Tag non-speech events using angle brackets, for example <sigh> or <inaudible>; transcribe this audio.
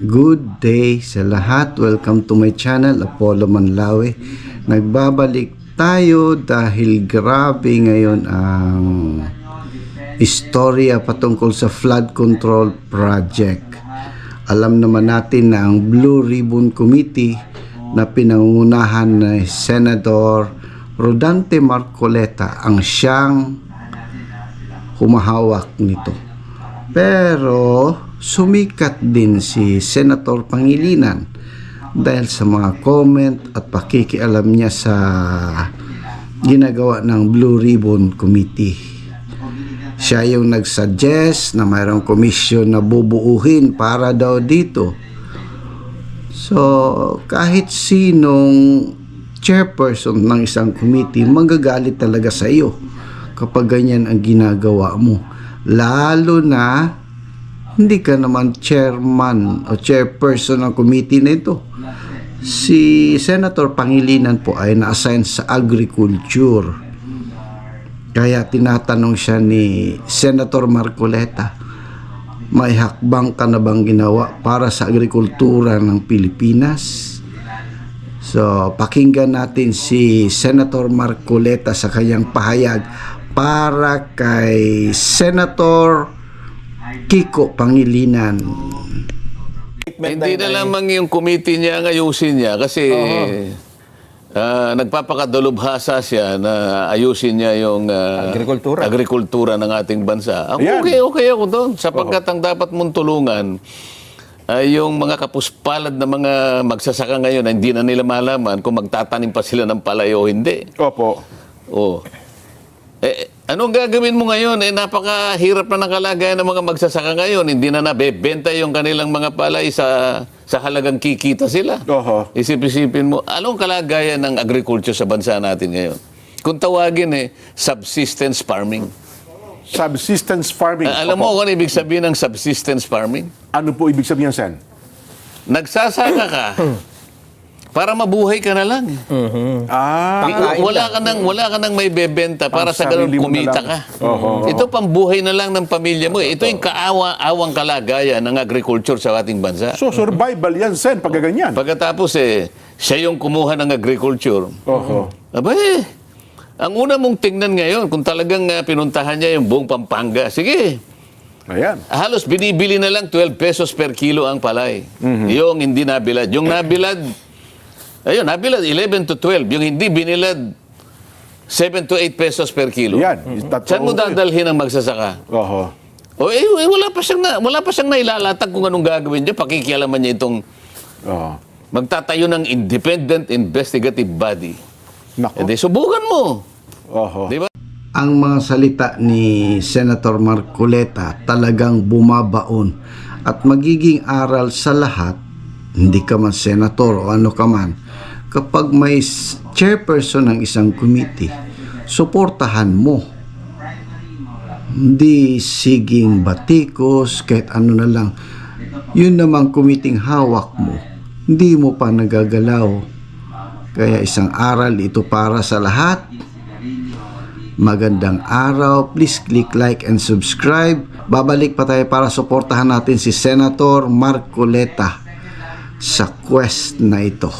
Good day sa lahat. Welcome to my channel, Apollo Manlawe. Nagbabalik tayo dahil grabe ngayon ang istorya patungkol sa flood control project. Alam naman natin na ang Blue Ribbon Committee na pinangunahan ni Senator Rodante Marcoleta ang siyang humahawak nito. Pero sumikat din si Senator Pangilinan dahil sa mga comment at pakikialam niya sa ginagawa ng Blue Ribbon Committee. Siya yung nagsuggest na mayroong komisyon na bubuuhin para daw dito. So, kahit sinong chairperson ng isang committee, magagalit talaga sa iyo kapag ganyan ang ginagawa mo. Lalo na hindi ka naman chairman o chairperson ng committee na ito. Si Senator Pangilinan po ay na-assign sa agriculture. Kaya tinatanong siya ni Senator Marcoleta, may hakbang ka na bang ginawa para sa agrikultura ng Pilipinas? So, pakinggan natin si Senator Marcoleta sa kanyang pahayag para kay Senator Kiko Pangilinan. Hindi na lamang yung committee niya ang ayusin niya kasi ah, nagpapakadalubhasa siya na ayusin niya yung ah, Agrikultura. agrikultura ng ating bansa. Ako, Ayan. okay, okay ako doon. Sapagkat ang dapat mong tulungan ay yung mga kapuspalad na mga magsasaka ngayon na hindi na nila malaman kung magtatanim pa sila ng palay o hindi. Opo. Oh. Anong gagawin mo ngayon? Eh, napakahirap na ng kalagayan ng mga magsasaka ngayon. Hindi na nabebenta yung kanilang mga palay sa, sa halagang kikita sila. Oho. Isip-isipin mo, anong kalagayan ng agriculture sa bansa natin ngayon? Kung tawagin eh, subsistence farming. Subsistence farming. Ah, alam mo kung ano ibig sabihin ng subsistence farming? Ano po ibig sabihin, Sen? Nagsasaka ka <clears throat> para mabuhay ka na lang. Ah, Di- wala ka nang wala ka nang may bebenta para sa ganun sarili mo na kumita lang. ka. Oho. Ito pambuhay na lang ng pamilya mo. eh. Ito yung kaawa-awang kalagayan ng agriculture sa ating bansa. so survival yan, Sen, pag ganyan. Pagkatapos eh, siya yung kumuha ng agriculture. Oho. Aba eh, ang una mong tingnan ngayon, kung talagang ah, pinuntahan niya yung buong Pampanga, sige, Ayan. halos binibili na lang 12 pesos per kilo ang palay. Mhm. Yung hindi nabilad. Yung nabilad, ayun, nabilad 11 to 12. Yung hindi binilad, 7 to 8 pesos per kilo. Yan. That's Saan mo dadalhin ang magsasaka? Oho. O eh, eh, wala pa siyang na, wala pa siyang nailalatag kung anong gagawin niya. Pakikialaman niya itong Oho. magtatayo ng independent investigative body. Nako. di subukan mo. Oho. Di ba? Ang mga salita ni Senator Marcoleta talagang bumabaon at magiging aral sa lahat, hindi ka man senator o ano ka man, kapag may chairperson ng isang committee, suportahan mo. Hindi siging batikos, kahit ano na lang. Yun namang kumiting hawak mo, hindi mo pa nagagalaw. Kaya isang aral ito para sa lahat. Magandang araw. Please click like and subscribe. Babalik pa tayo para suportahan natin si Senator Marcoleta sa quest na ito.